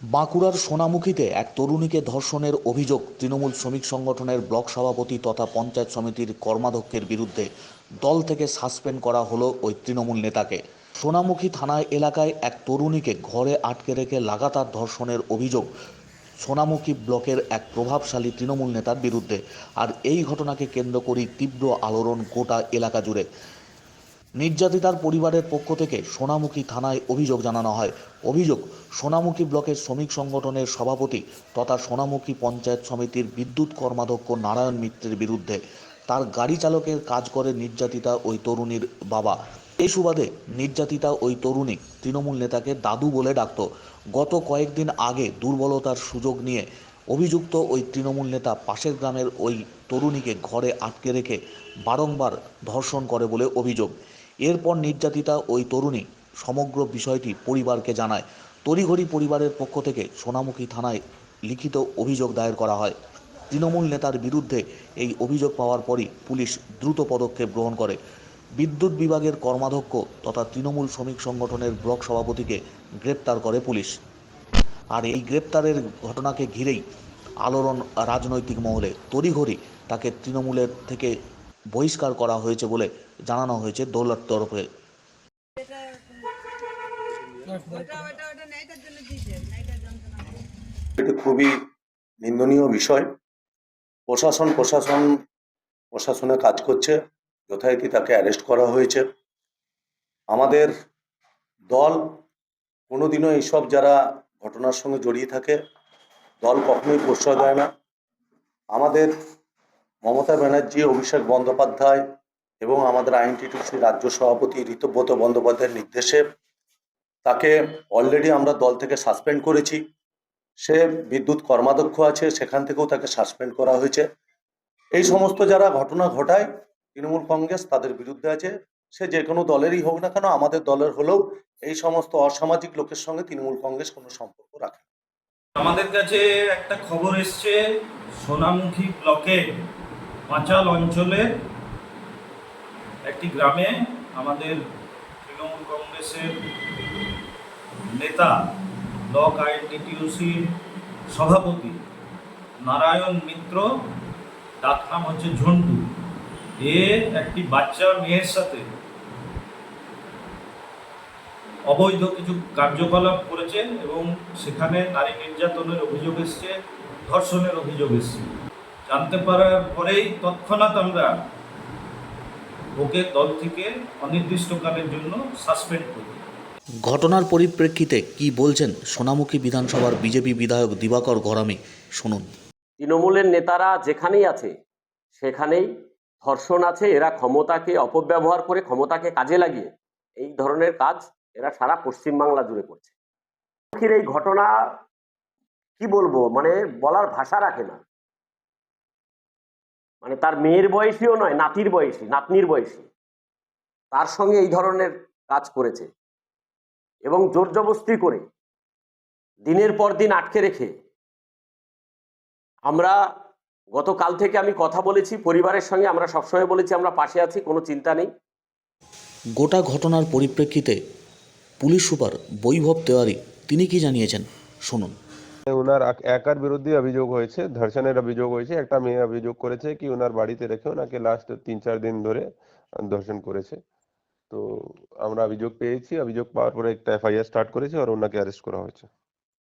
বাঁকুড়ার সোনামুখীতে এক তরুণীকে ধর্ষণের অভিযোগ তৃণমূল শ্রমিক সংগঠনের ব্লক সভাপতি তথা পঞ্চায়েত সমিতির কর্মাধ্যক্ষের বিরুদ্ধে দল থেকে সাসপেন্ড করা হলো ওই তৃণমূল নেতাকে। সোনামুখী থানায় এলাকায় এক তরুণীকে ঘরে আটকে রেখে লাগাতার ধর্ষণের অভিযোগ সোনামুখী ব্লকের এক প্রভাবশালী তৃণমূল নেতার বিরুদ্ধে। আর এই ঘটনাকে কেন্দ্র করেই তীব্র আলোড়ন গোটা এলাকা জুড়ে। নির্যাতিতার পরিবারের পক্ষ থেকে সোনামুখী থানায় অভিযোগ জানানো হয়। অভিযোগ, সোনামুখী ব্লকের শ্রমিক সংগঠনের সভাপতি তথা সোনামুখী পঞ্চায়েত সমিতির বিদ্যুৎ কর্মাধ্যক্ষ নারায়ণ মিত্রের বিরুদ্ধে তার গাড়ি চালকের কাজ করে নির্যাতিতা ওই তরুণীর বাবা। এই সুবাদে নির্যাতিতা ওই তরুণী তৃণমূল নেতাকে দাদু বলে ডাকত। গত কয়েকদিন আগে দুর্বলতার সুযোগ নিয়ে অভিযুক্ত ওই তৃণমূল নেতা পাশের গ্রামের ওই তরুণীকে ঘরে আটকে রেখে বারংবার ধর্ষণ করে বলে অভিযোগ। এরপর নির্যাতিতা ওই তরুণী সমগ্র বিষয়টি পরিবারকে জানায়। তড়িঘড়ি পরিবারের পক্ষ থেকে সোনামুখী থানায় লিখিত অভিযোগ দায়ের করা হয়। তৃণমূল নেতার বিরুদ্ধে এই অভিযোগ পাওয়ার পরই পুলিশ দ্রুত পদক্ষেপ গ্রহণ করে। বিদ্যুৎ বিভাগের কর্মাধ্যক্ষ তথা তৃণমূল শ্রমিক সংগঠনের ব্লক সভাপতিকে গ্রেপ্তার করে পুলিশ। আর এই গ্রেপ্তারের ঘটনাকে ঘিরেই আলোড়ন রাজনৈতিক মহলে। তড়িঘড়ি তাকে তৃণমূলের থেকে বহিষ্কার করা হয়েছে বলে জানানো হয়েছে দৌলত তরফে। খুবই নিন্দনীয় বিষয়। প্রশাসন প্রশাসন, প্রশাসনে কাজ করছে, যথারীতি তাকে অ্যারেস্ট করা হয়েছে। আমাদের দল কোনোদিনও এইসব যারা ঘটনার সঙ্গে জড়িয়ে থাকে, দল কখনোই প্রশ্রয় দেয় না। আমাদের মমতা ব্যানার্জি, অভিষেক বন্দ্যোপাধ্যায় এবং আমাদের আইনটিটিউসি রাজ্য সভাপতি ঋতব্রত বন্দ্যোপাধ্যায়ের নির্দেশে তাকে অলরেডি আমরা দল থেকে সাসপেন্ড করেছি। সে বিদ্যুৎ কর্মাধ্যক্ষ আছে, সেখান থেকেও তাকে সাসপেন্ড করা হয়েছে। এই সমস্ত যারা ঘটনা ঘটায়, তৃণমূল কংগ্রেস তাদের বিরুদ্ধে আছে। সে যে কোনো দলেরই হোক না কেন, আমাদের দলের হলেও এই সমস্ত অসামাজিক লোকের সঙ্গে তৃণমূল কংগ্রেস কোনো সম্পর্ক রাখে আমাদের কাছে একটা খবর এসছে, সোনামুখী ব্লকে পাঁচাল অঞ্চলে একটি গ্রামে আমাদের তৃণমূল কংগ্রেসের নেতা, ব্লক আইএনটিটিউসির সভাপতি নারায়ণ মিত্র, তার নাম হচ্ছে ঝন্টু। এ একটি বাচ্চা মেয়ের সাথে অবৈধ কিছু কার্যকলাপ করেছে এবং সেখানে নারী নির্যাতনের অভিযোগ এসছে, ধর্ষণের অভিযোগ এসছে। জানতে পারার পরেই তৎক্ষণাৎ আমরা ওকে দল থেকে অনির্দিষ্টকালের জন্য সাসপেন্ড করি। ঘটনার পরিপ্রেক্ষিতে কি বলছেন সোনামুখী বিধানসভার বিজেপি বিধায়ক দিবাকর গরামি শুনুন। তৃণমূলের নেতারা যেখানেই আছে সেখানেই ধর্ষণ আছে এরা ক্ষমতাকে অপব্যবহার করে ক্ষমতাকে কাজে লাগিয়ে এই ধরনের কাজ এরা সারা পশ্চিমবাংলা জুড়ে করছে। এই ঘটনা কি বলব? মানে বলার ভাষা রাখে না। মানে তার মেয়ের বয়সীও নয়, নাতির বয়সী, নাতনির বয়সী। তার সঙ্গে এই ধরনের কাজ করেছে এবং জোর জবস্তি করে দিনের পর দিন আটকে রেখে আমরা গতকাল থেকে আমি কথা বলেছি, পরিবারের সঙ্গে আমরা সবসময় বলেছি, আমরা পাশে আছি, কোনো চিন্তা নেই। গোটা ঘটনার পরিপ্রেক্ষিতে পুলিশ সুপার বৈভব তেওয়ারি, তিনি কি জানিয়েছেন? শুনুন। ওনার এক- একার বিরুদ্ধে অভিযোগ হয়েছে, ধর্ষণের অভিযোগ হয়েছে। একটা মেয়ে অভিযোগ করেছে কি ওনার বাড়িতে রেখে ওনাকে লাস্ট তিন চার দিন ধরে ধর্ষণ করেছে। তো আমরা অভিযোগ পেয়েছি। অভিযোগ পাওয়ার পরে একটা এফআইআর স্টার্ট করেছি, আর ওনাকে অ্যারেস্ট করা হয়েছে।